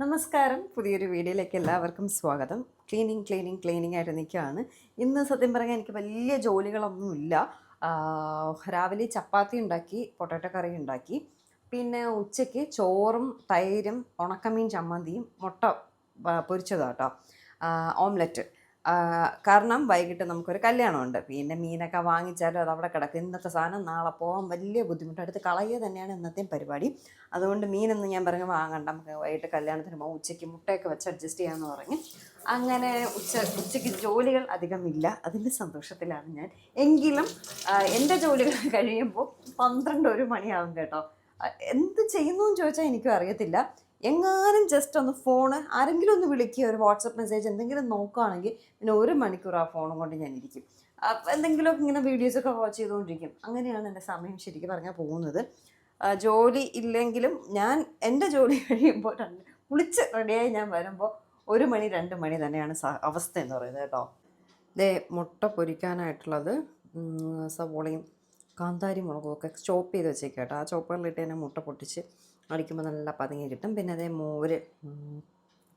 നമസ്കാരം. പുതിയൊരു വീഡിയോയിലേക്ക് എല്ലാവർക്കും സ്വാഗതം. ക്ലീനിങ് ക്ലീനിങ് ക്ലീനിങ് ആയിട്ട് നിൽക്കുകയാണ്. ഇന്ന് സത്യം പറഞ്ഞാൽ എനിക്ക് വലിയ ജോലികളൊന്നുമില്ല രാവിലെ ചപ്പാത്തി ഉണ്ടാക്കി പൊട്ടാറ്റോ കറി ഉണ്ടാക്കി. പിന്നെ ഉച്ചയ്ക്ക് ചോറും തൈരും ഉണക്കമീൻ ചമ്മന്തിയും മുട്ട പൊരിച്ചതാട്ടോ. ഓംലെറ്റ്. കാരണം വൈകിട്ട് നമുക്കൊരു കല്യാണമുണ്ട്. പിന്നെ മീനൊക്കെ വാങ്ങിച്ചാലും അത് അവിടെ കിടക്കും. ഇന്നത്തെ സാധനം നാളെ പോകാൻ വലിയ ബുദ്ധിമുട്ട്. അടുത്ത് കളയുക തന്നെയാണ് ഇന്നത്തെയും പരിപാടി. അതുകൊണ്ട് മീനൊന്നും ഞാൻ പറഞ്ഞു വാങ്ങണ്ട നമുക്ക് വൈകിട്ട് കല്യാണത്തിന് പോകും ഉച്ചയ്ക്ക് മുട്ടയൊക്കെ വെച്ച് അഡ്ജസ്റ്റ് ചെയ്യാമെന്ന് പറഞ്ഞു. അങ്ങനെ ഉച്ച ഉച്ചയ്ക്ക് ജോലികൾ അധികമില്ല അതിന്റെ സന്തോഷത്തിലാണ് ഞാൻ. എങ്കിലും എന്റെ ജോലികൾ കഴിയുമ്പോൾ പന്ത്രണ്ട് ഒരു മണിയാകും കേട്ടോ. എന്ത് ചെയ്യുന്നു എന്ന് ചോദിച്ചാൽ എനിക്കും അറിയത്തില്ല. എങ്ങാനും ജസ്റ്റ് ഒന്ന് ഫോണ് ആരെങ്കിലും ഒന്ന് വിളിക്കുക ഒരു വാട്സപ്പ് മെസ്സേജ് എന്തെങ്കിലും നോക്കുകയാണെങ്കിൽ പിന്നെ ഒരു മണിക്കൂർ ആ ഫോണും കൊണ്ട് ഞാൻ ഇരിക്കും. അപ്പം എന്തെങ്കിലുമൊക്കെ ഇങ്ങനെ വീഡിയോസൊക്കെ വാച്ച് ചെയ്തുകൊണ്ടിരിക്കും. അങ്ങനെയാണ് എന്റെ സമയം ശരിക്കും പറഞ്ഞാൽ പോകുന്നത്. ജോലി ഇല്ലെങ്കിലും ഞാൻ എന്റെ ജോലി കഴിയുമ്പോൾ കുളിച്ച് റെഡിയായി ഞാൻ വരുമ്പോൾ ഒരു മണി രണ്ട് മണി തന്നെയാണ് അവസ്ഥ എന്ന് പറയുന്നത് കേട്ടോ. ഇതേ മുട്ട പൊരിക്കാനായിട്ടുള്ളത് സവോളയും കാന്താരി മുളകും ഒക്കെ ചോപ്പ് ചെയ്ത് വെച്ചേക്കാം കേട്ടോ. ആ ചോപ്പറിലിട്ട് തന്നെ മുട്ട പൊട്ടിച്ച് അടിക്കുമ്പോൾ നല്ല പതുങ്ങി കിട്ടും. പിന്നെ അതേ മോര്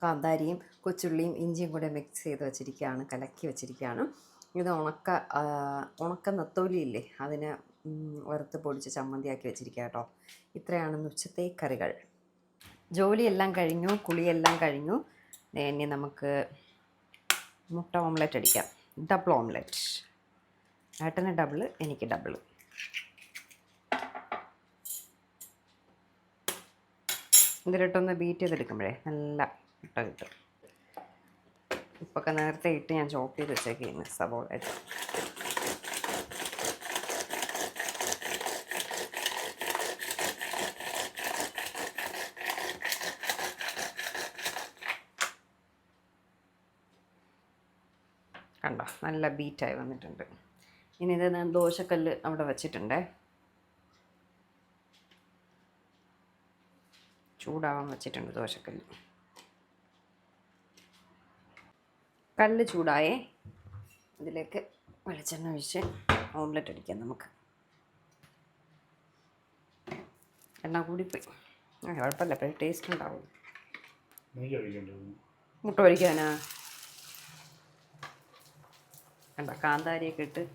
കാന്താരിയും കൊച്ചുള്ളിയും ഇഞ്ചിയും കൂടെ മിക്സ് ചെയ്ത് വെച്ചിരിക്കുകയാണ് കലക്കി വെച്ചിരിക്കുകയാണ് ഇത് ഉണക്ക ഉണക്ക നത്തോലിയില്ലേ അതിന് വറുത്ത് പൊടിച്ച് ചമ്മന്തിയാക്കി വെച്ചിരിക്കുക കേട്ടോ ഇത്രയാണ് ഉച്ചത്തെ കറികൾ. ജോലിയെല്ലാം കഴിഞ്ഞു കുളിയെല്ലാം കഴിഞ്ഞു. ഇനി നമുക്ക് മുട്ട ഓംലെറ്റ് അടിക്കാം. Double omelette. ഏട്ടന് ഡബിൾ എനിക്ക് ഡബിൾ ഇതിലിട്ടൊന്ന് ബീറ്റ് ചെയ്തെടുക്കുമ്പോഴേ നല്ല മുട്ട കിട്ടും. ഉപ്പൊക്കെ നേരത്തെ ഇട്ട് ഞാൻ ചോപ്പ് ചെയ്ത് വെച്ചേക്കുന്നു സബോള. കണ്ടോ? നല്ല ബീറ്റായി വന്നിട്ടുണ്ട്. ഇനി ഇത് ഞാൻ ദോശക്കല്ല് അവിടെ വെച്ചിട്ടുണ്ടേ. ചൂടാവാൻ വെച്ചിട്ടുണ്ട് ദോശക്കല്ല്. കല്ല് ചൂടായേ. ഇതിലേക്ക് വെളിച്ചെണ്ണ ഒഴിച്ച് ഓംലെറ്റ് അടിക്കാം നമുക്ക്. എണ്ണ കൂടിപ്പോയി. ആ കുഴപ്പമില്ല അപ്പോൾ ടേസ്റ്റ് ഉണ്ടാവും മുട്ട പൊരിക്കാനാ? കണ്ട കാന്താരിയൊക്കെ ഇട്ട്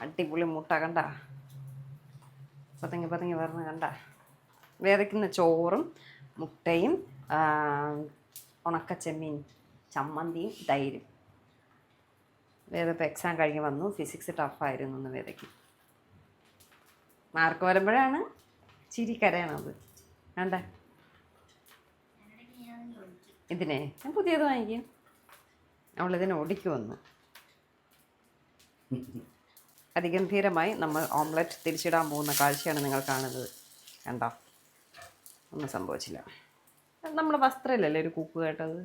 അടിപൊളി മുട്ട കണ്ട? പതങ്ങി പതങ്ങി പറഞ്ഞ് കണ്ട? വേദയ്ക്കുന്ന ചോറും മുട്ടയും ഉണക്കച്ചെമ്മീൻ ചമ്മന്തിയും തൈരും. വേറെ ഇപ്പോൾ എക്സാം കഴിഞ്ഞ് വന്നു. ഫിസിക്സ് ടഫായിരുന്നു ഒന്ന് വേദയ്ക്ക് മാർക്ക് വരുമ്പോഴാണ് ചിരി കരയണത്. വേണ്ട. ഇതിനെ ഞാൻ പുതിയത് വാങ്ങിക്കും. അവളിതിനെ ഒടിക്കുമെന്ന് അതിഗംഭീരമായി നമ്മൾ ഓംലെറ്റ് തിരിച്ചിടാൻ പോകുന്ന കാഴ്ചയാണ് നിങ്ങൾ കാണുന്നത്. കണ്ടോ? ഒന്നും സംഭവിച്ചില്ല. നമ്മൾ വസ്ത്രമില്ലല്ലേ ഒരു കൂക്ക് കേട്ടത്?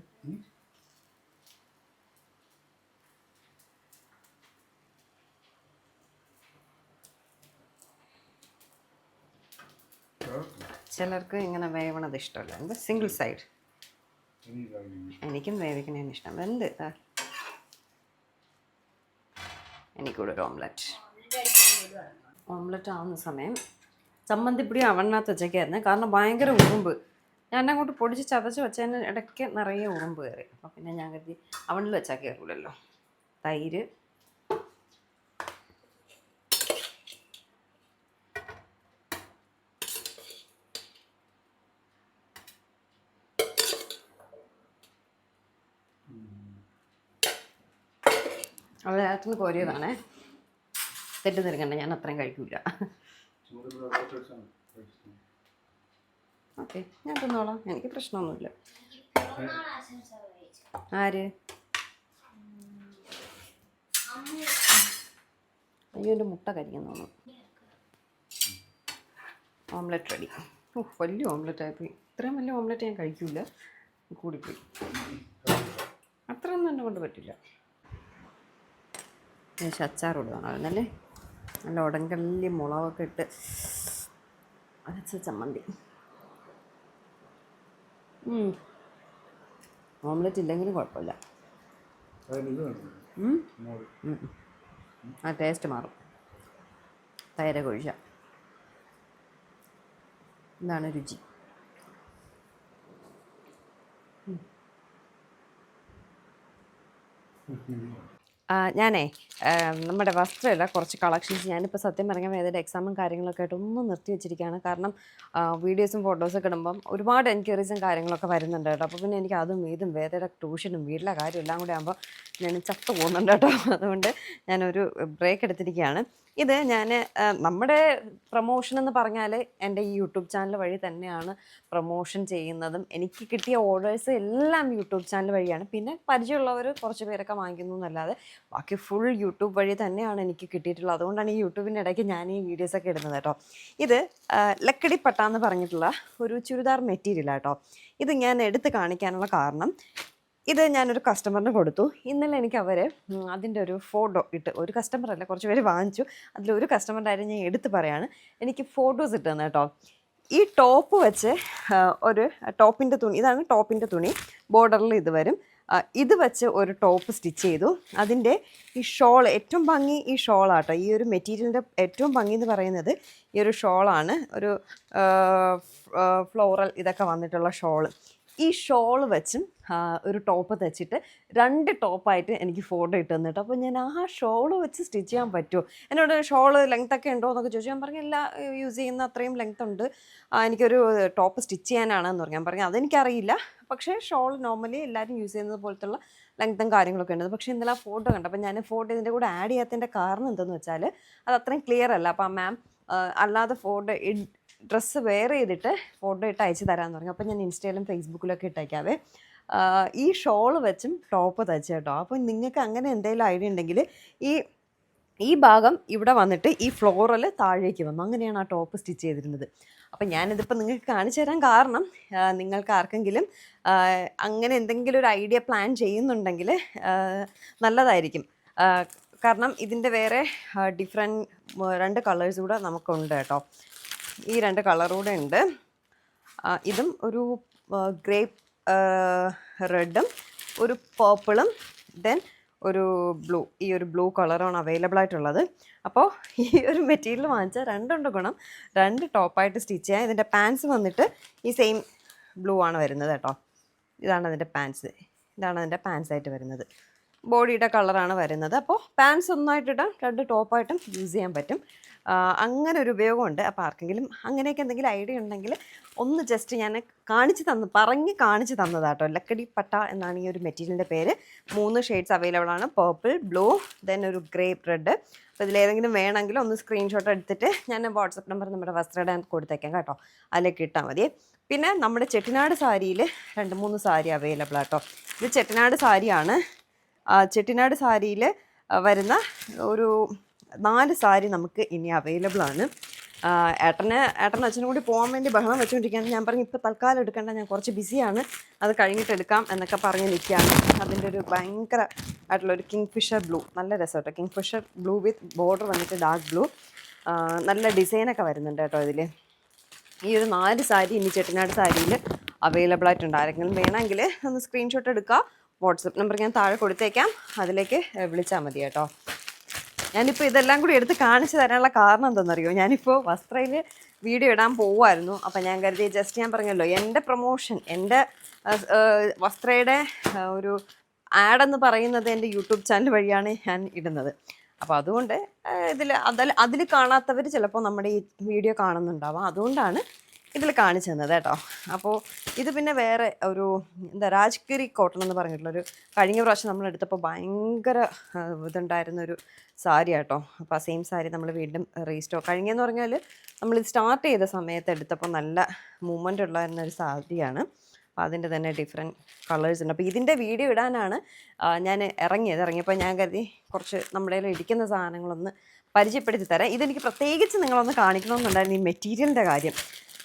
ചിലർക്ക് ഇങ്ങനെ വേവണത് ഇഷ്ടമല്ല. എന്താ സിംഗിൾ സൈഡ് എനിക്കും വേവിക്കണേന് ഇഷ്ടം. എന്ത്. എനിക്കൂടെ ഒരു ഓംലറ്റ് ഓംലറ്റ് ആവുന്ന സമയം ചമ്മന്തിപ്പൊടി അവണ്ണാത്ത് വെച്ചേക്കായിരുന്നു കാരണം ഭയങ്കര ഉറുമ്പ്. ഞാൻ അങ്ങോട്ട് പൊടിച്ച് ചതച്ച് വെച്ചതിന് ഇടയ്ക്ക് നിറയെ ഉറുമ്പ് കയറി. അപ്പോൾ പിന്നെ ഞാൻ കരുതി അവണിൽ വെച്ചാൽ കയറൂലല്ലോ തൈര്. അത് അകത്തുനിന്ന് കോരിയതാണേ. തെറ്റ് നിൽക്കണ്ട ഞാൻ അത്രയും കഴിക്കൂല. ഓക്കെ ഞാൻ തിന്നോളാം എനിക്ക് പ്രശ്നമൊന്നുമില്ല. ആര്? അയ്യോ എന്റെ മുട്ട കരിക്കാൻ ഓംലെറ്റ് റെഡി ഓ വലിയ ഓംലെറ്റ് ആയിപ്പോയി. ഇത്രയും വലിയ ഓംലെറ്റ് ഞാൻ കഴിക്കൂല. കൂടിപ്പോയി. അത്രയൊന്നും എന്നെ കൊണ്ട് പറ്റില്ല. പക്ഷെ അച്ചാർ ഇടുവാണല്ലേ നല്ല ഉടങ്കല്ലി മുളകൊക്കെ ഇട്ട് അരച്ച ചമ്മന്തി. ഓംലെറ്റ് ഇല്ലെങ്കിലും കുഴപ്പമില്ല. ആ ടേസ്റ്റ് മാറും. തൈര കൊഴിച്ച. ഇതാണ് രുചി. ആ, ഞാനേ നമ്മുടെ വസ്ത്രമില്ല കുറച്ച് കളക്ഷൻസ് ഞാനിപ്പോൾ സത്യം പറഞ്ഞാൽ വേദയുടെ എക്സാമും കാര്യങ്ങളൊക്കെ ആയിട്ട് ഒന്നും നിർത്തി വെച്ചിരിക്കുകയാണ്. കാരണം വീഡിയോസും ഫോട്ടോസൊക്കെ ഇടുമ്പം ഒരുപാട് എൻക്വയറീസും കാര്യങ്ങളൊക്കെ വരുന്നുണ്ട് കേട്ടോ. അപ്പോൾ പിന്നെ എനിക്ക് അതും ഇതും വേദയുടെ ട്യൂഷനും വീട്ടിലെ കാര്യം എല്ലാം കൂടെ ആകുമ്പോൾ ഞാൻ ചത്തു പോകുന്നുണ്ട് കേട്ടോ. അതുകൊണ്ട് ഞാനൊരു ബ്രേക്ക് എടുത്തിരിക്കുകയാണ്. ഇത് ഞാൻ നമ്മുടെ പ്രൊമോഷൻ എന്ന് പറഞ്ഞാൽ എന്റെ ഈ യൂട്യൂബ് ചാനൽ വഴി തന്നെയാണ് പ്രൊമോഷൻ ചെയ്യുന്നതും. എനിക്ക് കിട്ടിയ ഓർഡേഴ്സ് എല്ലാം യൂട്യൂബ് ചാനൽ വഴിയാണ്. പിന്നെ പരിചയമുള്ളവർ കുറച്ച് പേരൊക്കെ വാങ്ങിക്കുന്നു എന്നല്ലാതെ ബാക്കി ഫുൾ യൂട്യൂബ് വഴി തന്നെയാണ് എനിക്ക് കിട്ടിയിട്ടുള്ളത്. അതുകൊണ്ടാണ് ഈ യൂട്യൂബിന്റെ ഇടയ്ക്ക് ഞാൻ ഈ വീഡിയോസൊക്കെ ഇടുന്നത് കേട്ടോ. ഇത് ലക്കടി പട്ട എന്ന് പറഞ്ഞിട്ടുള്ള ഒരു ചുരിദാർ മെറ്റീരിയൽ കേട്ടോ. ഇത് ഞാൻ എടുത്ത് കാണിക്കാനുള്ള കാരണം ഇത് ഞാനൊരു കസ്റ്റമറിന് കൊടുത്തു. ഇന്നലെ എനിക്ക് അവർ അതിന്റെ ഒരു ഫോട്ടോ ഇട്ട് ഒരു കസ്റ്റമർ അല്ല കുറച്ച് പേര് വാങ്ങിച്ചു. അതിലൊരു കസ്റ്റമറിന്റെ കാര്യം ഞാൻ എടുത്ത് പറയാണ്. എനിക്ക് ഫോട്ടോസ് ഇട്ട് തന്നെ കേട്ടോ. ഈ ടോപ്പ് വെച്ച് ഒരു ടോപ്പിന്റെ തുണി ഇതാണ് ടോപ്പിന്റെ തുണി. ബോർഡറിൽ ഇത് വരും. ഇത് വെച്ച് ഒരു ടോപ്പ് സ്റ്റിച്ച് ചെയ്തു. അതിന്റെ ഈ ഷോൾ ഏറ്റവും ഭംഗി ഈ ഷോളാട്ടോ ഈ ഒരു മെറ്റീരിയലിന്റെ ഏറ്റവും ഭംഗി എന്ന് പറയുന്നത് ഈ ഒരു ഷോളാണ് ഒരു ഫ്ലോറൽ ഇതൊക്കെ വന്നിട്ടുള്ള ഷോൾ ഈ ഷോൾ വെച്ചും ഒരു ടോപ്പ് തച്ചിട്ട് രണ്ട് ടോപ്പായിട്ട് എനിക്ക് ഫോട്ടോ ഇട്ട് തന്നിട്ട് അപ്പോൾ ഞാൻ ആ ഷോൾ വെച്ച് സ്റ്റിച്ച് ചെയ്യാൻ പറ്റുമോ എന്നോട് ഷോൾ ലെങ്ത് ഒക്കെ ഉണ്ടോ എന്നൊക്കെ ചോദിച്ചു. ഞാൻ പറഞ്ഞു എല്ലാ യൂസ് ചെയ്യുന്ന അത്രയും ലെങ്ത് ഉണ്ട്. എനിക്കൊരു ടോപ്പ് സ്റ്റിച്ച് ചെയ്യാനാണെന്ന് പറഞ്ഞു. ഞാൻ പറഞ്ഞു അതെനിക്കറിയില്ല. പക്ഷേ ഷോൾ നോർമലി എല്ലാവരും യൂസ് ചെയ്യുന്നത് പോലത്തുള്ള ലെങ്ത്തും കാര്യങ്ങളൊക്കെ ഉണ്ട്. പക്ഷേ ഇന്നലെ ആ ഫോട്ടോ കണ്ടപ്പോൾ ഞാൻ ഫോട്ടോ ഇതിന്റെ കൂടെ ആഡ് ചെയ്യാത്തതിന്റെ കാരണം എന്തെന്ന് വെച്ചാൽ അത് അത്രയും ക്ലിയർ അല്ല. അപ്പോൾ ആ മാം അല്ലാതെ ഫോട്ടോ ഡ്രസ്സ് വെയർ ചെയ്തിട്ട് ഫോട്ടോ ഇട്ട് അയച്ചു തരാമെന്ന് പറഞ്ഞു. അപ്പോൾ ഞാൻ ഇൻസ്റ്റയിലും ഫേസ്ബുക്കിലൊക്കെ ഇട്ടേക്കാവേ. ഈ ഷോൾ വെച്ചും ടോപ്പ് തയ്ച്ചു കേട്ടോ. അപ്പോൾ നിങ്ങൾക്ക് അങ്ങനെ എന്തെങ്കിലും ഐഡിയ ഉണ്ടെങ്കിൽ ഈ ഈ ഭാഗം ഇവിടെ വന്നിട്ട് ഈ ഫ്ലോറൽ താഴേക്ക് വന്നു. അങ്ങനെയാണ് ആ ടോപ്പ് സ്റ്റിച്ച് ചെയ്തിരുന്നത്. അപ്പം ഞാനിതിപ്പോൾ നിങ്ങൾക്ക് കാണിച്ചു തരാൻ കാരണം നിങ്ങൾക്ക് ആർക്കെങ്കിലും അങ്ങനെ എന്തെങ്കിലും ഒരു ഐഡിയ പ്ലാൻ ചെയ്യുന്നുണ്ടെങ്കിൽ നല്ലതായിരിക്കും. കാരണം ഇതിന്റെ വേറെ ഡിഫറെന്റ് രണ്ട് കളേഴ്സ് കൂടെ നമുക്കുണ്ട് കേട്ടോ. ഈ രണ്ട് കളറൂടെ ഉണ്ട്. ഇതും ഒരു ഗ്രേപ്പ് റെഡും ഒരു പേർപ്പിളും ദെൻ ഒരു ബ്ലൂ ഈ ഒരു ബ്ലൂ കളറാണ് അവൈലബിൾ ആയിട്ടുള്ളത്. അപ്പോൾ ഈ ഒരു മെറ്റീരിയൽ വാങ്ങിച്ചാൽ രണ്ടുണ്ട് ഗുണം. രണ്ട് ടോപ്പായിട്ട് സ്റ്റിച്ച് ചെയ്യാം ഇതിന്റെ പാൻസ് വന്നിട്ട് ഈ സെയിം ബ്ലൂ ആണ് വരുന്നത് കേട്ടോ. ഇതാണ് അതിന്റെ പാൻസ്. ഇതാണ് അതിന്റെ പാൻസ് ആയിട്ട് വരുന്നത്. ബോഡിയുടെ കളറാണ് വരുന്നത്. അപ്പോൾ പാൻസ് ഒന്നായിട്ടിടാം രണ്ട് ടോപ്പായിട്ടും യൂസ് ചെയ്യാൻ പറ്റും. അങ്ങനെ ഒരു ഉപയോഗമുണ്ട്. അപ്പോൾ ആർക്കെങ്കിലും അങ്ങനെയൊക്കെ എന്തെങ്കിലും ഐഡിയ ഉണ്ടെങ്കിൽ ഒന്ന് ജസ്റ്റ് ഞാൻ കാണിച്ച് തന്നു പറഞ്ഞ് കാണിച്ച് തന്നതാട്ടോ. ലക്കടി പട്ട എന്നാണ് ഈ ഒരു മെറ്റീരിയലിന്റെ പേര്. മൂന്ന് ഷെയ്ഡ്സ് അവൈലബിൾ ആണ്. പേർപ്പിൾ ബ്ലൂ ദെൻ ഒരു ഗ്രേ റെഡ് അപ്പോൾ ഇതിലേതെങ്കിലും വേണമെങ്കിൽ ഒന്ന് സ്ക്രീൻഷോട്ട് എടുത്തിട്ട് ഞാൻ വാട്സപ്പ് നമ്പർ നമ്മുടെ വസ്ത്രയുടെ കൊടുത്തേക്കാം കേട്ടോ. അതിലേക്ക് ഇട്ടാൽ മതി. പിന്നെ നമ്മുടെ ചെട്ടിനാട് സാരിയിൽ രണ്ട് മൂന്ന് സാരി അവൈലബിൾ ആട്ടോ. ഇത് ചെട്ടിനാട് സാരിയാണ്. ചെട്ടിനാട് സാരിയിൽ വരുന്ന ഒരു നാല് സാരി നമുക്ക് ഇനി അവൈലബിൾ ആണ്. ഏട്ടനെ ഏട്ടനും അച്ഛനും കൂടി പോകാൻ വേണ്ടി ബഹളം വെച്ചുകൊണ്ടിരിക്കുകയാണ് ഞാൻ പറഞ്ഞു ഇപ്പോൾ തൽക്കാലം എടുക്കേണ്ട ഞാൻ കുറച്ച് ബിസിയാണ് അത് കഴിഞ്ഞിട്ട് എടുക്കാം എന്നൊക്കെ പറഞ്ഞ് നിൽക്കുകയാണ്. അതിന്റെ ഒരു ഭയങ്കര ആയിട്ടുള്ള ഒരു കിങ് ഫിഷർ ബ്ലൂ. നല്ല രസം കേട്ടോ kingfisher blue with border വന്നിട്ട് ഡാർക്ക് ബ്ലൂ. നല്ല ഡിസൈനൊക്കെ വരുന്നുണ്ട് കേട്ടോ ഇതിൽ ഈ ഒരു നാല് സാരി ഇനി ചെട്ടിനാട് സാരിയിൽ അവൈലബിൾ ആയിട്ടുണ്ട്. ആരെങ്കിലും വേണമെങ്കിൽ ഒന്ന് സ്ക്രീൻഷോട്ട് എടുക്കുക വാട്സപ്പ് നമ്പർ ഞാൻ താഴെ കൊടുത്തേക്കാം. അതിലേക്ക് വിളിച്ചാൽ മതി കേട്ടോ. ഞാനിപ്പോൾ ഇതെല്ലാം കൂടി എടുത്ത് കാണിച്ചു തരാനുള്ള കാരണം എന്താണെന്നറിയോ? ഞാനിപ്പോൾ വസ്ത്രയിൽ വീഡിയോ ഇടാൻ പോവായിരുന്നു. അപ്പം ഞാൻ കരുതി ജസ്റ്റ് ഞാൻ പറഞ്ഞല്ലോ എന്റെ പ്രൊമോഷൻ എന്റെ വസ്ത്രയുടെ ഒരു ആഡെന്ന് പറയുന്നത് എന്റെ യൂട്യൂബ് ചാനൽ വഴിയാണ് ഞാൻ ഇടുന്നത്. അപ്പോൾ അതുകൊണ്ട് ഇതിൽ അതിൽ അതിൽ കാണാത്തവർ ചിലപ്പോൾ നമ്മുടെ ഈ വീഡിയോ കാണുന്നുണ്ടാവാം. അതുകൊണ്ടാണ് ഇതിൽ കാണിച്ചു തന്നത് കേട്ടോ. അപ്പോൾ ഇത് പിന്നെ വേറെ ഒരു എന്താ രാജ്ഗിരി കോട്ടൺ എന്ന് പറഞ്ഞിട്ടുള്ളൊരു കഴിഞ്ഞ പ്രാവശ്യം നമ്മൾ എടുത്തപ്പോൾ ഭയങ്കര ഇതുണ്ടായിരുന്നൊരു സാരി കേട്ടോ. അപ്പോൾ ആ സെയിം സാരി നമ്മൾ വീണ്ടും റീസ്റ്റോർ കഴിഞ്ഞെന്ന് പറഞ്ഞാൽ നമ്മൾ സ്റ്റാർട്ട് ചെയ്ത സമയത്ത് എടുത്തപ്പോൾ നല്ല മൂവ്മെന്റ് ഒരു സാരിയാണ്. അപ്പോൾ അതിന്റെ തന്നെ ഡിഫറെന്റ് കളേഴ്സ് ഉണ്ട്. അപ്പോൾ ഇതിന്റെ വീഡിയോ ഇടാനാണ് ഞാൻ ഇറങ്ങിയത്. ഇറങ്ങിയപ്പോൾ ഞാൻ കരുതി കുറച്ച് നമ്മുടെ ഇരിക്കുന്ന സാധനങ്ങളൊന്ന് പരിചയപ്പെടുത്തി തരാം. ഇതെനിക്ക് പ്രത്യേകിച്ച് നിങ്ങളൊന്ന് കാണിക്കണമെന്നുണ്ടായിരുന്നു ഈ മെറ്റീരിയലിന്റെ കാര്യം.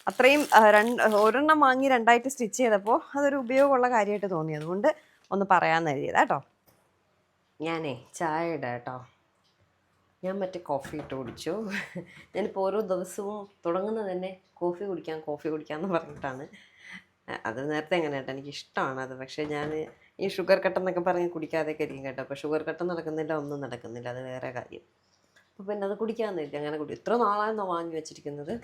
അത്രയും രണ്ട് ഒരെണ്ണം വാങ്ങി രണ്ടായിട്ട് സ്റ്റിച്ച് ചെയ്തപ്പോൾ അതൊരു ഉപയോഗമുള്ള കാര്യമായിട്ട് തോന്നി. അതുകൊണ്ട് ഒന്ന് പറയാമെന്ന് എഴുതിയതാ കേട്ടോ ഞാനേ ചായ ഇടാം കേട്ടോ ഞാൻ മറ്റേ കോഫി ഇട്ട് കുടിച്ചു. ഞാനിപ്പോൾ ഓരോ ദിവസവും തുടങ്ങുന്നത് തന്നെ കോഫി കുടിക്കാം കോഫി കുടിക്കാമെന്ന് പറഞ്ഞിട്ടാണ്. അത് നേരത്തെ എങ്ങനെ കേട്ടോ എനിക്ക് ഇഷ്ടമാണ് അത്. പക്ഷേ ഞാൻ ഈ ഷുഗർ കട്ട് എന്നൊക്കെ പറഞ്ഞ് കുടിക്കാതെയൊക്കെ ഇരിക്കും കേട്ടോ. അപ്പോൾ ഷുഗർ കട്ട് നടക്കുന്നില്ല ഒന്നും നടക്കുന്നില്ല. അത് വേറെ കാര്യം. അപ്പോൾ പിന്നെ അത് കുടിക്കാമെന്നില്ല അങ്ങനെ കുടി ഇത്ര നാളായെന്നോ വാങ്ങി വെച്ചിരിക്കുന്നത്.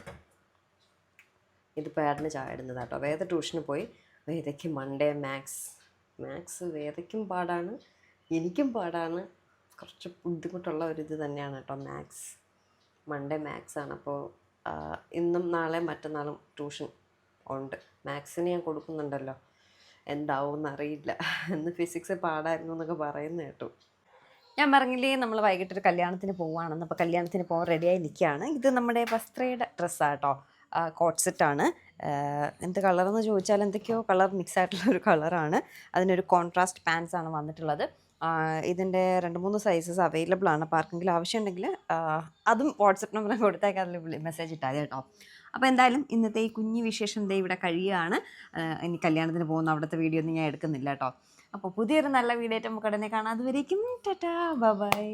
ഇത് പേരന് ചായ കേട്ടോ വേദ ട്യൂഷന് പോയി. വേദയ്ക്ക് മൺഡേ മാത്സ് മാത്സ് വേദയ്ക്കും പാടാണ് എനിക്കും പാടാണ്. കുറച്ച് ബുദ്ധിമുട്ടുള്ള ഒരു ഇത് തന്നെയാണ് കേട്ടോ മാത്സ് മൺഡേ മാത്സ് ആണ്. അപ്പോൾ ഇന്നും നാളെ മറ്റന്നാളും ട്യൂഷൻ ഉണ്ട്. മാത്സിന് ഞാൻ കൊടുക്കുന്നുണ്ടല്ലോ. എന്താവും അറിയില്ല. ഇന്ന് ഫിസിക്സ് പാടായിരുന്നു എന്നൊക്കെ പറയുന്നു കേട്ടു. ഞാൻ പറഞ്ഞില്ലേ നമ്മൾ വൈകിട്ടൊരു കല്യാണത്തിന് പോവുകയാണെന്ന് അപ്പോൾ കല്യാണത്തിന് പോകാൻ റെഡിയായി നിൽക്കുകയാണ് ഇത് നമ്മുടെ വസ്ത്രയുടെ ഡ്രസ്സാണ് കേട്ടോ കോട്ട് സെറ്റാണ് എന്ത് കളറെന്ന് ചോദിച്ചാൽ എന്തൊക്കെയോ കളർ മിക്സ് ആയിട്ടുള്ള ഒരു കളറാണ്. അതിനൊരു കോൺട്രാസ്റ്റ് പാൻസ് ആണ് വന്നിട്ടുള്ളത് ഇതിന്റെ രണ്ട് മൂന്ന് സൈസസ് അവൈലബിൾ ആണ്. അപ്പോൾ ആർക്കെങ്കിലും ആവശ്യമുണ്ടെങ്കിൽ അതും വാട്സപ്പ് നമ്പർ കൊടുത്തേക്ക്. അതിൽ മെസ്സേജ് ഇട്ടാൽ കേട്ടോ. അപ്പോൾ എന്തായാലും ഇന്നത്തെ ഈ കുഞ്ഞു വിശേഷം ദേ ഇവിടെ കഴിയുകയാണ്. ഇനി കല്യാണത്തിന് പോകുന്ന അവിടുത്തെ വീഡിയോ ഒന്നും ഞാൻ എടുക്കുന്നില്ല കേട്ടോ. അപ്പോൾ പുതിയൊരു നല്ല വീഡിയോ ആയിട്ട് നമുക്ക് ഉടനെ കാണാം. അതുവരേക്കും ടാറ്റാ. ബൈ.